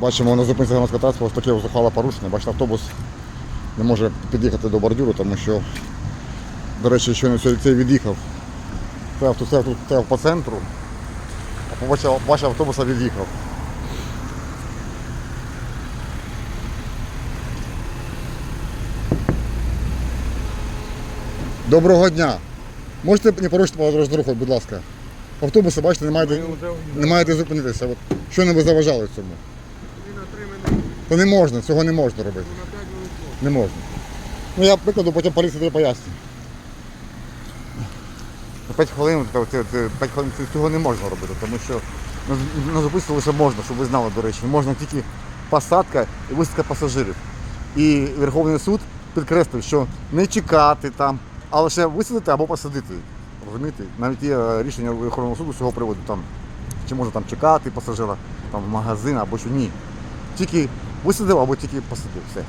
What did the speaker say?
Бачимо, на зупинці громадського транспорту таке зухвале порушення. Бачите, автобус не може під'їхати до бордюру, тому що, до речі, щойно цей цей від'їхав. Це авто це тут стояв по центру, а побачив, бачив автобуса від'їхав. Доброго дня. Можете не порушити дорожню руху, будь ласка. Автобуси, бачите, не маєте, не маєте зупинитися. От, що не ви заважали цьому? То не можна, цього не можна робити. Не можна. Ну я прикладу, потім поліція тобі пояснює. На 5 хвилин, це- це- це 5 хвилин цього не можна робити, тому що на з- лише можна, щоб ви знали, до речі, можна тільки посадка і висадка пасажирів. І Верховний суд підкреслив, що не чекати там, а лише висадити або посадити. Розумієте? Навіть є е, рішення Верховного суду з цього приводу, там, чи можна там чекати пасажира там, в магазин або що ні. Тільки висадив або тільки посадив. Все.